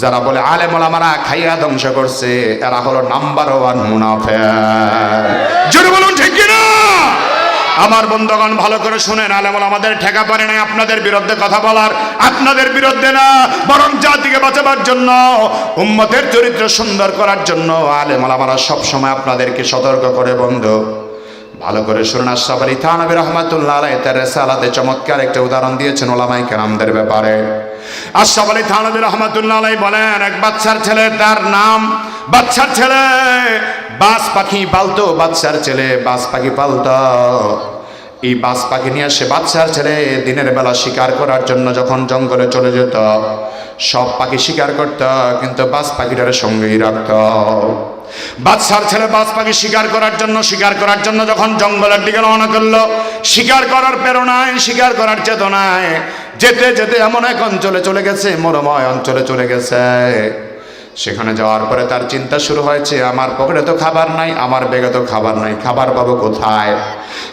যারা বলে আলেমল আমারা খাইয়া ধ্বংস করছে, এরা হলো নাম্বার ওয়ান মুনাফে বলুন, ঠিক কিনা? আমার বন্ধুগণ, ভালো করে শুনেন আলেমল আমাদের ঠেকা পারে নাই আপনাদের বিরুদ্ধে কথা বলার। আপনাদের বিরুদ্ধে না, বরং জাতিকে বাঁচাবার জন্য, উম্মতের চরিত্র সুন্দর করার জন্য আলেমল আমরা সবসময় আপনাদেরকে সতর্ক করে বন্ধু। ভালো করে শুনুন, আশরাফ আলী থানবী রহমাতুল্লাহ আলাই তার রেসালাতে চমৎকার একটা উদাহরণ দিয়েছেন ওলামাই কেরামদের ব্যাপারে। আশরাফ আলী রহমাতুল্লাহ আলাই বলেন, এক বাচ্চার ছেলে, তার নাম বাচ্চার ছেলে। বাস পাখি পালতো, বাচ্চার ছেলে, বাস পাখি পালতো। এই বাস পাখি নিয়ে সে বাচ্চার ছেলে দিনের বেলা শিকার করার জন্য যখন জঙ্গলে চলে যেত, সব পাখি শিকার করত, কিন্তু বাস পাখিটার সঙ্গেই রাখত। বাচ্চার ছেলে বাস পাখি শিকার করার জন্য, শিকার করার জন্য যখন জঙ্গলের দিকে রওনা করল, শিকার করার প্রেরণায়, শিকার করার চেতনায় যেতে যেতে এমন এক অঞ্চলে চলে গেছে, মরময় অঞ্চলে চলে গেছে। সেখানে যাওয়ার পরে তার চিন্তা শুরু হয়েছে, আমার পকেটে তো খাবার নাই, আমার বেগে তো খাবার নাই, খাবার পাবো কোথায়?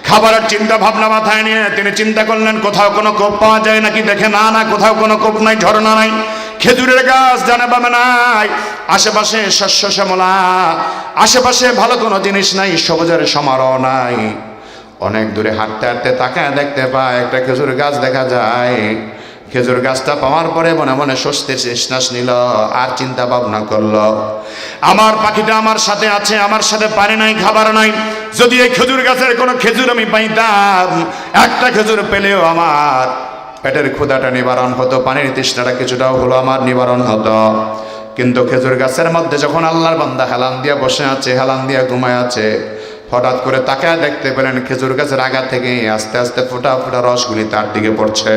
খাবারের চিন্তা ভাবনা মাথায় নিয়ে তিনি চিন্তা করলেন, কোথাও কোনো কোপ পাওয়া যায় নাকি? দেখে না না, কোথাও কোনো কোপ নাই, ঝর্ণা নাই, খেজুরের গাছ জানে পাবে নাই, আশেপাশে শস্য শ্যামলা, আশেপাশে ভালো কোনো জিনিস নাই, সবুজের সমারোহ নাই। অনেক দূরে হাঁটতে হাঁটতে তাকায় দেখতে পায় একটা খেজুর গাছ দেখা যায়। খেজুর গাছটা পাওয়ার পরে মনে মনে স্বস্তির নিঃশ্বাস নিল, আর চিন্তা ভাবনা করল, আমার পাখিটা আমার সাথে আছে, আমার সাথে পানি নাই, খাবার নাই। যদি এই খেজুর গাছের কোনো খেজুর আমি পাইতাম, একটা খেজুর পেলেও আমার পেটের ক্ষুদাটা নিবারণ হতো, পানির তৃষ্ণাটা কিছুটাও হলো আমার নিবারণ হতো। কিন্তু খেজুর গাছের মধ্যে যখন আল্লাহর বান্দা হেলান দিয়া বসে আছে, হেলান দিয়া ঘুমায় আছে হঠাৎ করে তাকে দেখতে পেলেন খেজুর গাছের আগা থেকে আস্তে আস্তে ফোটা ফোটা রসগুলি তার দিকে পড়ছে।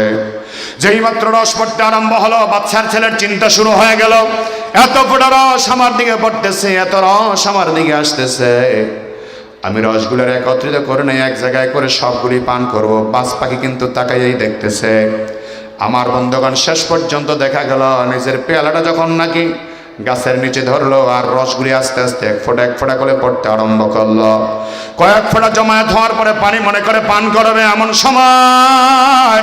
যেই মাত্র রস পড়তে আরম্ভ হলো, বাচ্চার ছেলের চিন্তা শুরু হয়ে গেল। এত ফোটা রস আমার দিকে পড়তেছে, এত রস আমার দিকে আসতেছে। আমি রসগুলোর একত্রিত করে নেই এক জায়গায় করে সবগুলি পান করব, পাঁচ পাখি কিন্তু তাকাইয়াই দেখতেছে। আমার বন্ধুগণ শেষ পর্যন্ত দেখা গেল, নিজের পেয়ালাটা যখন নাকি গাছের নিচে ধরলো আর রসগুলি আস্তে আস্তে এক ফোঁটা এক ফোঁটা করে পড়তে আরম্ভ করল। কয়েক ফোঁটা জমায়েত হওয়ার পরে পানি মনে করে পান করবে এমন সময়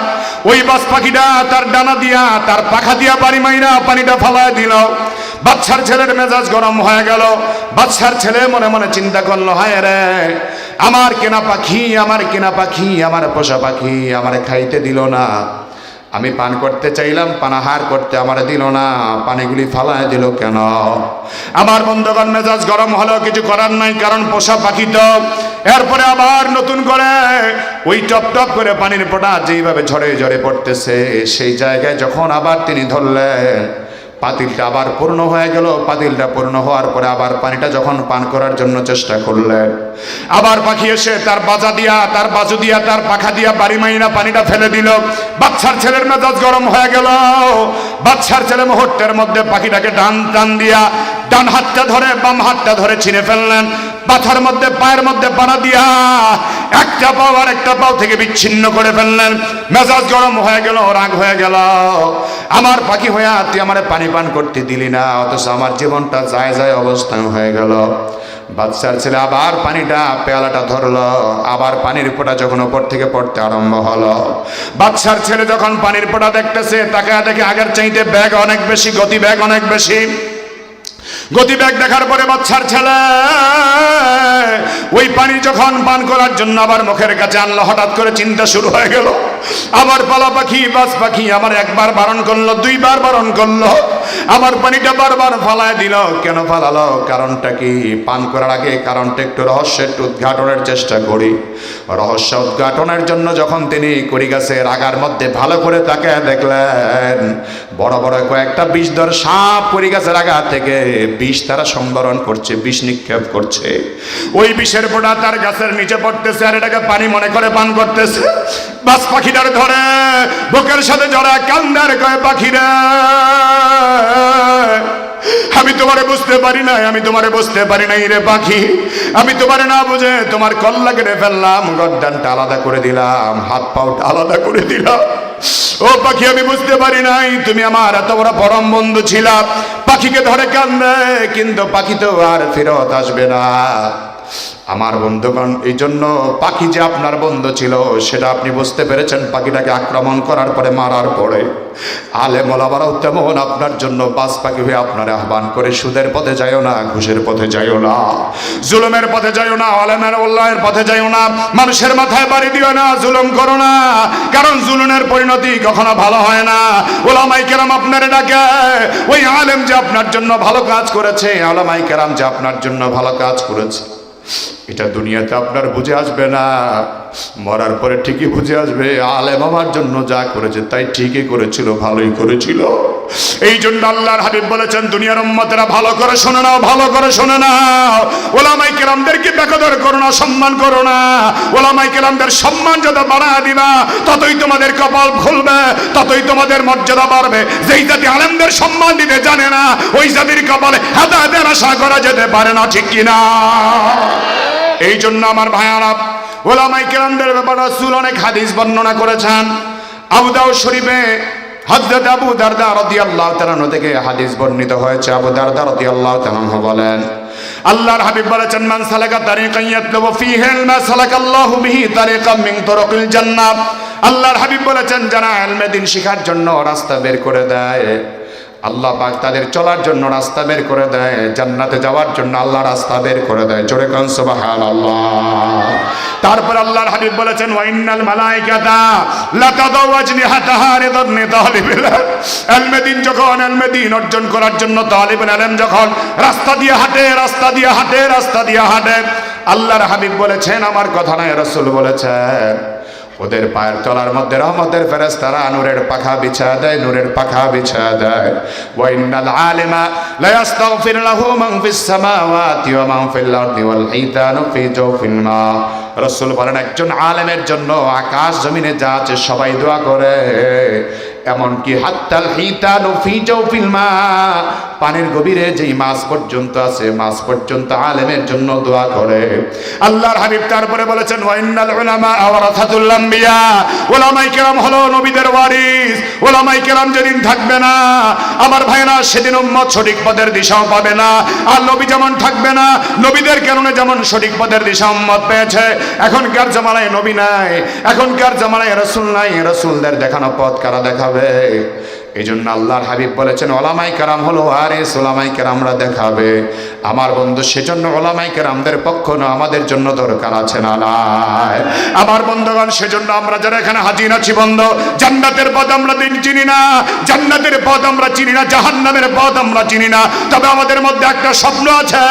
ওই বাস পাখিটা তার ডানা দিয়া, তার পাখা দিয়া বাড়ি মাইরা পানিটা ফালায় দিল। বাচ্চার ছেলের মেজাজ গরম হয়ে গেল। বাচ্চার ছেলে মনে মনে চিন্তা করল, হায় রে, আমার কেনা পাখি, আমার কেনা পাখি, আমার পোষা পাখি আমার খাইতে দিল না। আমি পান করতে চাইলাম পানাহার করতে আমার দিল না। পানিগুলি ফালায় দিল কেন? আমার বন্ধুগণ, মেজাজ গরম হলো, কিছু করার নাই, কারণ পোষা পাখি তো। এরপরে আবার নতুন করে ওই টপ টপ করে পানির পোটা যেইভাবে ঝরে ঝরে পড়তেছে, সেই জায়গায় যখন আবার তিনি ধরলেন পাতিলটা আবার পূর্ণ হয়ে গেল। পাতিলটা পূর্ণ হওয়ার পরে আবার পানিটা যখন পান করার জন্য চেষ্টা করলেন, আবার পাখি এসে তার বাজা দিয়া, তার বাজু দিয়া, তার পাখা দিয়া বাড়ি মাইনা পানিটা ফেলে দিল। বাচ্চার ছেলের মেজাজ গরম হয়ে গেল। বাচ্চার ছেলে মুহূর্তের মধ্যে পাখিটাকে ডান টান দিয়া, ডান হাতটা ধরে বাম হাতটা ধরে ছিঁড়ে ফেললেন। পাথার মধ্যে, পায়ের মধ্যে পাড়া দিয়া একটা পাও আর একটা পাও থেকে বিচ্ছিন্ন করে ফেললেন। মেজাজ গরম হয়ে গেল, রাগ হয়ে গেল। আমার পাখি হয়ে তুই আমার পানি পান করতে দিলি না, অথচ আমার জীবনটা যায় যায় অবস্থান হয়ে গেল। বাচ্চার ছেলে আবার পানিটা, পেয়ালাটা ধরলো। আবার পানির ফোঁটা যখন ওপর থেকে পড়তে আরম্ভ হলো। বাচ্চার ছেলে যখন পানির ফোঁটা দেখতেছে, তাকে দেখে আগের চাইতে ব্যাগ অনেক বেশি, গতি ব্যাগ অনেক বেশি। গতিবেগ দেখার পরে বাচ্চার ছেলে, ওই পানি যখন পান করার জন্য আবার মুখের কাছে আনলো, হঠাৎ করে চিন্তা শুরু হয়ে গেল। আবার পালা পাখি, বাস পাখি আমার একবার বারণ করল, দুইবার বারণ করল। আমার পানিটা বারবার ফালায় দিল। কেন ফালালো? কারণটা কি? পান করার আগে কারণটা একটু রহস্য একটু উদ্ঘাটনের চেষ্টা করি। রহস্য উদ্ঘাটনের জন্য যখন তিনি করি গাছের আগার মধ্যে ভালো করে তাকে দেখলেন বড় বড় কয়েকটা বিষধর সাপ করি গাছের আগা থেকে। বিষ তারা সংবরণ করছে, বিষ নিক্ষেপ করছে। ওই বিষের পোড়া তার গাছের নিচে পড়তেছে আর এটাকে পানি মনে করে পান করতেছে। বাস পাখিটার ধরে, বুকের সাথে জড়া কান্দার কয় পাখিরা। আমি তোমারে বুঝতে পারি নাই, আমি তোমারে বুঝতে পারি নাই রে পাখি। আমি তোমারে না বুঝে তোমার কল্লা কেটে ফেললাম গদ্দানটা আলাদা করে দিলাম, হাত পাওটা আলাদা করে দিলাম। ও পাখি, আমি বুঝতে পারি নাই, তুমি আমার এত বড় পরম বন্ধু ছিলা। পাখিকে ধরে কান্দে, কিন্তু পাখি তো আর ফেরত আসবে না। আমার বন্ধুগণ এই জন্য পাখি যে আপনার বন্ধু ছিল, সেটা আপনি বুঝতে পেরেছেন পাখিটাকে আক্রমণ করার পরে মারার পরে। আলে মোলাবারাও তেমন আপনার জন্য বাস পাখি হয়ে আপনার আহ্বান করে, সুদের পথে যাইও না, ঘুষের পথে যাইও না, জুলুমের পথে যাইও না, আলেমের উল্লাহের পথে যাইও না, মানুষের মাথায় বাড়ি দিও না, জুলুম করো না, কারণ জুলুমের পরিণতি কখনো ভালো হয় না। ওলামাই কেরাম আপনার ডাকে, ওই আলেম যে আপনার জন্য ভালো কাজ করেছে, আলামাই কেরাম যে আপনার জন্য ভালো কাজ করেছে। এটা দুনিয়াতে আপনার বুঝে আসবে না। মরার পরে ঠিকই বুঝে আসবে। আলেম আমার জন্য যা করেছে তাই ঠিকই করেছিল, ভালোই করেছিল। এই জন্য আল্লাহর হাবিব বলেছেন, দুনিয়ার উম্মতেরা ভালো করে শোনে নাও, ভালো করে শোনে নাও। ওলামাই কেরামদেরকে বেকদর করো না, সম্মান করো না। ওলামাই কেরামদের সম্মান যত বাড়া দিবা, ততই তোমাদের কপাল খুলবে, ততই তোমাদের মর্যাদা বাড়বে। যেই জাতি আলেমদের সম্মান দিতে জানে না, ওই জাতির কপালে হেদায়তের আশা করা যেতে পারে না, ঠিক কিনা? এই জন্য আমার ভাইয়ারা, ওলামাই কেরামদের ব্যাপারে রাসূল অনেক হাদিস বর্ণনা করেছেন। আবু দাউদ শরীফে হযরত আবু দারদা রাদিয়াল্লাহু তাআলা থেকে হাদিস বর্ণিত হয়েছে। আবু দারদা রাদিয়াল্লাহু তাআলা বলেন, আল্লাহর হাবিব বলেছেন, মান সালাকা তারিকান ইয়াতলুবু ফীহি ইলমা সালাকাল্লাহু বিহি তারিকাম মিন তুরুকিল জান্নাহ। আল্লাহর হাবিব বলেছেন, যারা ইলমে দিন শিখার জন্য রাস্তা বের করে দেয়। আল্লাহ পাক তাদের চলার জন্য রাস্তা বের করে দেয়, জান্নাতে যাওয়ার জন্য আল্লাহ রাস্তা বের করে দেয়। জোরে কান, সুবহানাল্লাহ। তারপর আল্লাহর হাবিব বলেছেন ওয়াইনাল মালাইকাতা লা তাদাউ আজনিহাতাহা রিদান তালিবিল ইলমে যখন ইলমে অর্জন করার জন্য তালিবুল ইলম যখন রাস্তা দিয়ে হাঁটে, রাস্তা দিয়ে হাঁটে, রাস্তা দিয়ে হাঁটে, আল্লাহর হাবিব বলেছেন, আমার কথা নয়, রাসূল বলেছেন। ওদের পায়ের তলার মধ্যে রহমতের ফেরেশতারা নূরের পাখা বিছা দেয়, নূরের পাখা বিছা দেয়। ওয়াইনাল আলিমা লা ইস্তাগফির লাহু মান ফিস সামাওয়াতি ওয়া মান ফিল আরদি ওয়াল হিতানু ফি জাওফিল মা। রাসূল বলেন, একজন আলেমের জন্য আকাশ জমিনে যা আছে সবাই দোয়া করে। এমনকি হাত্তাল হিতানু ফি জাওফিল মা পানির গভীরে যেই মাছ পর্যন্ত আছে, মাছ পর্যন্ত আলেমের জন্য দোয়া করে। আল্লাহর হাবিব তারপরে বলেছেন ওয়াইনাল উলামা আওরাথাতুল আম্বিয়া। ওলামাই কেরাম হলো নবীদের ওয়ারিস। ওলামাই কেরাম যেদিন থাকবে না, আমার ভাইরা সেদিন উম্মত সঠিক পদের দিশাও পাবে না। আর নবী যেমন থাকবে না, নবীদের কারণে যেমন সঠিক পদের দিশা উম্মত পেয়েছে। এখনকার জামানায় নবী নাই, এখনকার জামানায় রসুল নাই, রসুলদের দেখানো পথ কারা দেখাবে? এই জন্য আল্লাহর হাবিব বলেছেন, ওলামাই কারাম হলো আরে সোলামাই কেরামরা দেখাবে। আমার বন্ধু, সেজন্য ওলামাই কেরামদের পক্ষ না, আমাদের জন্য দরকার আছে না আমার বন্ধুগণ, সেজন্য আমরা যারা এখানে হাজির আছি, বন্ধু, জান্নাতের পথ আমরা চিনি না, জান্নাতের পথ আমরা চিনি না, জাহান্নামের পথ আমরা চিনি না। তবে আমাদের মধ্যে একটা স্বপ্ন আছে,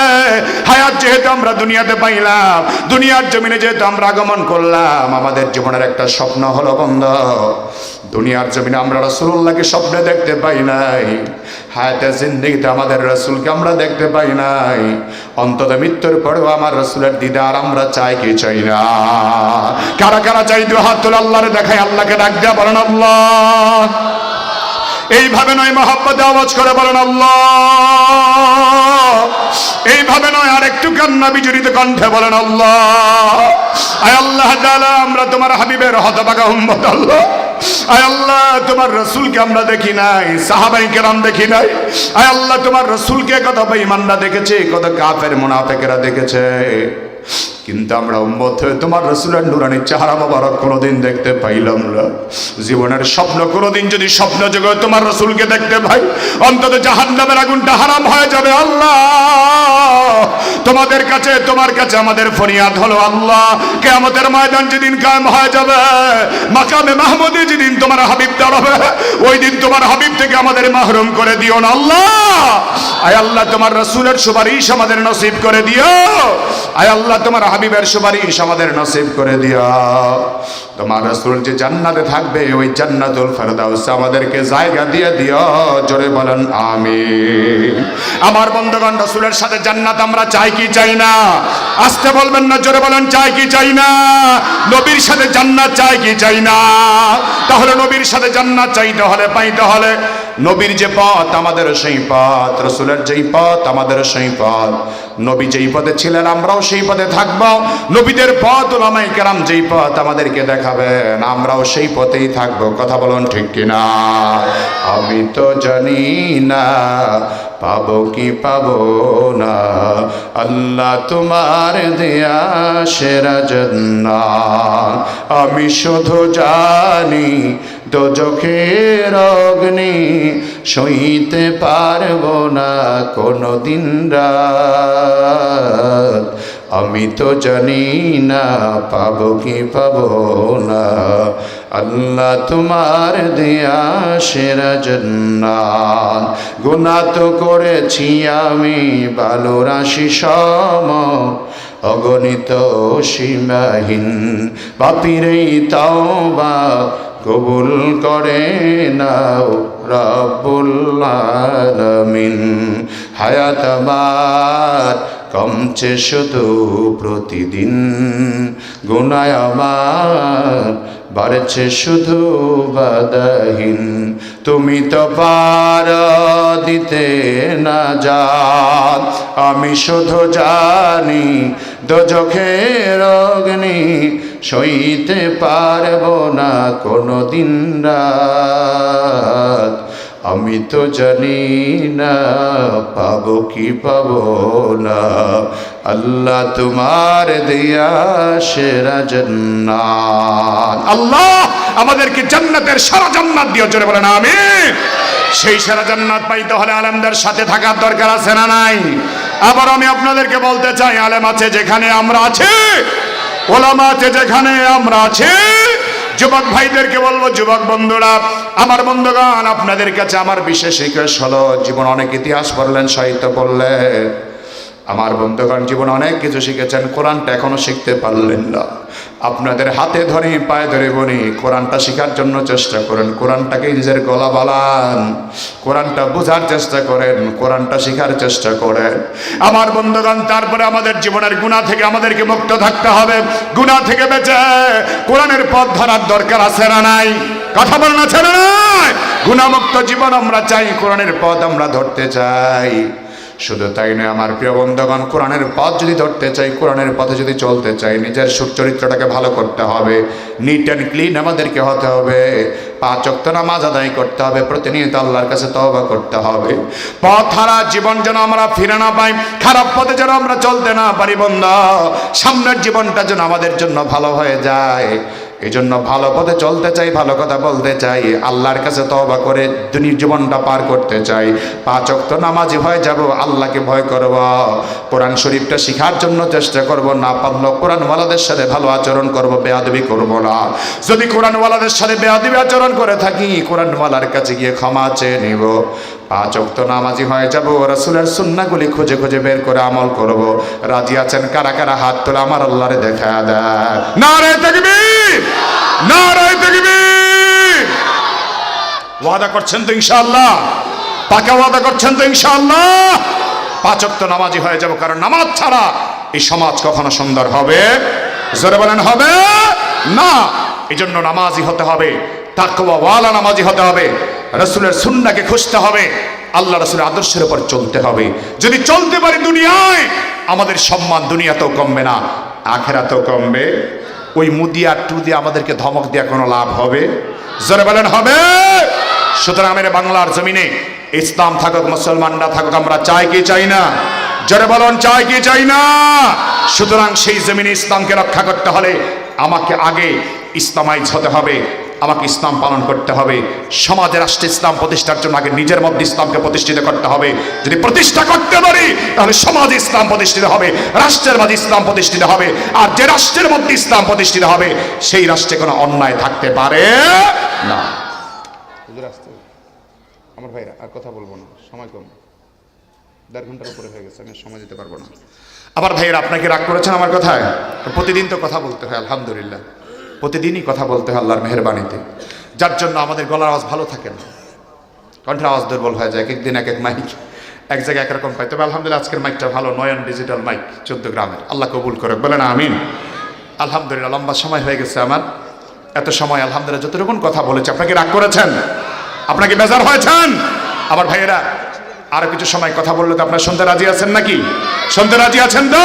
হায়াত যেহেতু আমরা দুনিয়াতে পাইলাম, দুনিয়ার জমিনে যেহেতু আমরা আগমন করলাম, আমাদের জীবনের একটা স্বপ্ন হলো, বন্ধু দুনিয়ার জমিনে আমরা রসুল্লাহকে স্বপ্নে দেখতে পাই নাই। হায়াতে জিন্দিগিতে আমাদের রসুলকে আমরা দেখতে পাই নাই। অন্তত মৃত্যুর পরেও আমার রসুলের দিদার আমরা চাই কি চাই না। কারা কারা চাই দু হাত তুলে আল্লাহরে দেখাই আল্লাহকে ডাক দেওয়া বলেন আল্লাহ। এইভাবে নয়, মহাব্বতে আওয়াজ করে বলেন আল্লাহ। এইভাবে নয় আর একটু কান্না বিজড়িত কণ্ঠে বলেন, আল্লাহ, আয় আল্লাহ তাআলা, আমরা তোমার হাবিবের হতবাগা উম্মত, আল্লাহ। আয় আল্লাহ, তোমার রসুলকে আমরা দেখি নাই, সাহাবাই কেরাম দেখি নাই। আয় আল্লাহ, তোমার রসুলকে কত বেঈমানরা দেখেছে, কত কাফের মুনাফেকেরা দেখেছে। কিন্তু আমরা উম্মত হয়ে তোমার রসুলের নুরানির চেহারা মোবারক কোনোদিন দেখতে পাইলাম না। জীবনের স্বপ্ন কোনোদিন যদি স্বপ্ন জগে তোমার রসুলকে দেখতে পাই, অন্তত জাহান্নামের আগুনটা হারাম হয়ে যাবে, আল্লাহ। তোমাদের কাছে, তোমার কাছে আমাদের ফরিয়াদ হলো আল্লাহ। কে আমাদের ময়দান যেদিন কায়েম হয়ে যাবে, মাকামে মাহমুদে যেদিন তোমার হাবিব দাঁড়াবে, ওই দিন তোমার হাবিব থেকে আমাদের মাহরুম করে দিও না আল্লাহ। আয় আল্লাহ, তোমার রসুলের সুপারিশ আমাদের নসিব করে দিও। আয় আল্লাহ, তোমার হাবিবের সুপারিশ আমাদের নসিব করে দিও। তোমার রসুল যে জান্নাতে থাকবে, ওই জান্নাতুল ফেরদাউস আমাদেরকে জায়গা দিয়ে দিও। জোরে বলেন আমি আমার বন্ধুগণ, রসুলের সাথে জান্নাত আমরা চাই কি চাই না? আসতে বলবেন না, জোরে বলেন, চাই কি চাই না? নবীর সাথে জান্নাত চাই কি চাই না? তাহলে নবীর সাথে জান্নাত চাইতে হলে, পাইতে হলে নবীর যে পথ, আমাদের সেই পথ। রসুলের যেই পথ, আমাদের সেই পথ। নবী যেই পথে ছিলেন, আমরাও সেই পথে থাকব। নবীদের পথ ওলামাই কেরাম যেই পথ আমাদেরকে দেখাবেন, আমরাও সেই পথেই থাকব। কথা বলুন ঠিক কিনা? আমি তো জানি না, পাবো কি পাবো না। আল্লাহ তোমার দেয়া সেরা জন্না আমি শুধু জানি দোজখের অগ্নি সইতে পারব না কোনো দিন রাত। আমি তো জানি না পাবো কি পাব না। আল্লাহ তোমার দেয়া সেরা জন্নাত। গুণা তো করেছি আমি ভালো রাশি সম, অগণিত সীমাহীন। বাপিরেই তাও বা কবুল করে নাও রব্বুল আলামিন। হায়াত আমার কমছে শুধু প্রতিদিন। গুনায় আমার বাড়ছে শুধু বাদাহীন। তুমি তো পার দিতে না যা আমি শুধু জানি, দোজখের অগ্নি সইতে পারব না কোনো দিন রাত। আমি তো জানি না, পাবো কি পাবো না। আল্লাহ তোমার দিয়া সেরা জান্নাত। আল্লাহ আমাদেরকে জান্নাতের সারা জান্নাত দিয়ে জোরে বলেন আমি সেই সেরা জান্নাত পাইতে হলে আলেমদের সাথে থাকার দরকার আছে না নাই? আবার আমি আপনাদেরকে বলতে চাই, আলেম আছে যেখানে আমরা আছি। ওলামা আছে যেখানে আমরা আছি। যুবক ভাইদেরকে বলব, যুবক বন্ধুরা, আমার বন্ধুগণ, আপনাদের কাছে আমার বিশেষ রিকোয়েস্ট হলো, জীবন অনেক ইতিহাস পড়লেন, সাহিত্য পড়লেন। আমার বন্ধুগণ জীবন অনেক কিছু শিখেছেন, কোরআনটা এখনও শিখতে পারলেন না। আপনাদের হাতে ধরে, পায়ে ধরে বলি, কোরআনটা শেখার জন্য চেষ্টা করেন কোরআনটাকে নিজের গলা বালান কোরআনটা বোঝার চেষ্টা করেন, কোরআনটা শেখার চেষ্টা করেন। আমার বন্ধুগণ, তারপরে আমাদের জীবনের গুণা থেকে আমাদেরকে মুক্ত থাকতে হবে গুণা থেকে বেঁচে কোরআনের পথ ধরার দরকার আছে না নাই? কথা বলেন, আছে না নাই? গুণামুক্ত জীবন আমরা চাই, কোরআনের পথ আমরা ধরতে চাই। শুধু তাই নয়, আমার প্রিয় বন্ধুগণ, কোরআনের পথ যদি ধরতে চাই, কোরআনের পথে যদি চলতে চাই, নিজের চরিত্রটাকে ভালো করতে হবে নিট অ্যান্ড ক্লিন আমাদেরকে হতে হবে, পাঁচ অক্ত নামাজ আদায় করতে হবে, প্রতিনিয়ত আল্লাহর কাছে তওবা করতে হবে। পথ হারা জীবন যেন আমরা ফিরে না পাই, খারাপ পথে যেন আমরা চলতে না পারি বন্ধ, সামনের জীবনটা যেন আমাদের জন্য ভালো হয়ে যায়। এই জন্য ভালো পথে চলতে চাই, ভালো কথা বলতে চাই। আল্লাহর কাছে তবা করে দুনির জীবনটা পার করতে চাই। পাঁচ অক্ত নামাজি হয়ে যাব, আল্লাহকে ভয় করব। কোরআন শরীফটা শিখার জন্য চেষ্টা করব, না পারলেও কোরআনওয়ালাদের সাথে ভালো আচরণ করব, বেয়াদবি করব না। যদি কোরআনওয়ালাদের সাথে বেয়াদবি আচরণ করে থাকি, কোরআনওয়ালার কাছে গিয়ে ক্ষমা চেয়ে নিব। পাঁচ অক্ত নামাজি হয়ে যাব, রসুলের সুন্নাগুলি খুঁজে খুঁজে বের করে আমল করব। রাজি আছেন কারা কারা? হাত তোলা আমার আল্লাহরে দেখা দেয়। না রে নারায় তাকবীর ওয়াদা করছেন তো ইনশাআল্লাহ। পাকা ওয়াদা করছেন তো ইনশাআল্লাহ। পাঁচ অক্ত নামাজি হয়ে কারণ নামাজ ছাড়া এই সমাজ কখনো সুন্দর হবে? জোরে বলেন, হবে? না। এই জন্য নামাজি হতে হবে নামাজি হতে হবে, রসুলের সুন্নাকে খুঁজতে হবে, আল্লাহ রসুলের আদর্শের উপর চলতে হবে। যদি চলতে পারি দুনিয়ায়, আমাদের সম্মান দুনিয়াতেও কমবে না, আখেরাতেও কমবে। ওই মুদি আর টু দিয়ে আমাদেরকে ধমক দেওয়া কোনো লাভ হবে? জোরে বলেন, হবে। সুতরাং আমাদের বাংলার জমিনে ইসলাম থাকুক, মুসলমানরা থাকুক, আমরা চাই কি চাই না? জোরে বলেন, চাই কি চাই না? সুতরাং সেই জমিনে ইসলামকে রক্ষা করতে হলে আমাকে আগে ইসলামাইজ হতে হবে। আমাকে ইসলাম পালন করতে হবে। সমাজে রাষ্ট্রে ইসলাম প্রতিষ্ঠার জন্য আগে নিজের মধ্যে ইসলামকে প্রতিষ্ঠিত করতে হবে। যদি প্রতিষ্ঠা করতে পারি তাহলে সমাজে ইসলাম প্রতিষ্ঠিত হবে রাষ্ট্রের মাঝে ইসলাম প্রতিষ্ঠিত হবে। আর যে রাষ্ট্রের মধ্যে ইসলাম প্রতিষ্ঠিত হবে সেই রাষ্ট্রে কোনো অন্যায় থাকতে পারে না। আমার ভাইরা আর কথা বলব না। সময় কম। দেড় ঘণ্টার উপরে হয়ে গেছে আমি সময় দিতে পারব না। আবার ভাইয়েরা আপনাকে রাগ করেছেন আমার কথায়? প্রতিদিন তো কথা বলতে হয় আলহামদুলিল্লাহ। প্রতিদিনই কথা বলতে হয় আল্লাহর মেহরবানিতে, যার জন্য আমাদের গলার আওয়াজ ভালো থাকে না। কণ্ঠের আওয়াজ দুর্বল হয়ে যায়, এক এক দিন, এক এক মাইক এক জায়গায় একরকম পাই তবে আলহামদুলিল্লাহ আজকের মাইকটা ভালো, নয়ন ডিজিটাল মাইক চোদ্দ গ্রামের। আল্লাহ কবুল করে বলে না আমিন। আলহামদুলিল্লাহ, লম্বা সময় হয়ে গেছে আমার। এত সময় আলহামদুলিল্লাহ যতটুকুন কথা বলেছে, আপনাকে রাগ করেছেন? আপনাকে বেজার হয়েছেন? আমার ভাইয়েরা, আরও কিছু সময় কথা বললে তো আপনার শুনতে রাজি আছেন নাকি? শুনতে রাজি আছেন তো?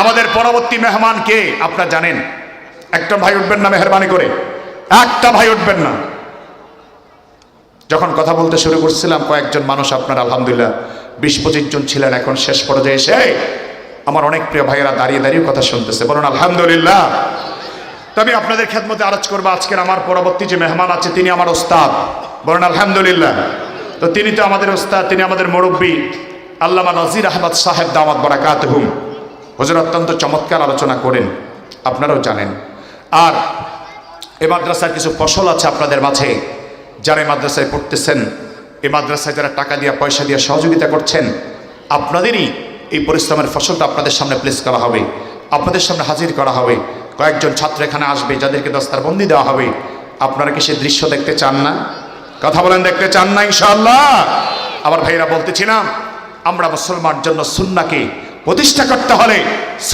আমাদের পরবর্তী মেহমান কে? আপনারা জানেন। একটা ভাই উঠবেন না, মেহরবানি করে। একটা ভাই উঠবেন না। যখন কথা বলতে শুরু করছিলাম, কয়েকজন মানুষ আপনার, আলহামদুলিল্লাহ, বিশ পঁচিশ জন ছিলেন, এখন শেষ পর্যায়ে এসে আমার অনেক প্রিয় ভাইয়েরা দাঁড়িয়ে দাঁড়িয়ে কথা শুনতেছে। বলুন, আলহামদুলিল্লাহ। তবে আপনাদের খেদমতে আরজ করব, আজকের আমার পরবর্তী যে মেহমান আছে, তিনি আমার ওস্তাদ। বলুন, আলহামদুলিল্লাহ। তো তিনি তো আমাদের ওস্তাদ, তিনি আমাদের মুরব্বী, আল্লামা নজির আহমদ সাহেব দামাত বরাকাত হুম হুজুর অত্যন্ত চমৎকার আলোচনা করেন, আপনারাও জানেন। আর এ মাদ্রাসার কিছু ফসল আছে আপনাদের মাঝে, যারা এই মাদ্রাসায় পড়তেছেন এই মাদ্রাসায় যারা টাকা দিয়ে, পয়সা দিয়ে সহযোগিতা করছেন, আপনাদেরই এই পরিশ্রমের ফসলটা আপনাদের সামনে প্লেস করা হবে, আপনাদের সামনে হাজির করা হবে। কয়েকজন ছাত্র এখানে আসবে, যাদেরকে দস্তার বন্দি দেওয়া হবে। আপনারা কি সে দৃশ্য দেখতে চান না? কথা বলেন, দেখতে চান না, ইনশাআল্লাহ? আবার ভাইরা বলতেছিলাম আমরা মুসলমান জন্য সুন্নাকে প্রতিষ্ঠা করতে হলে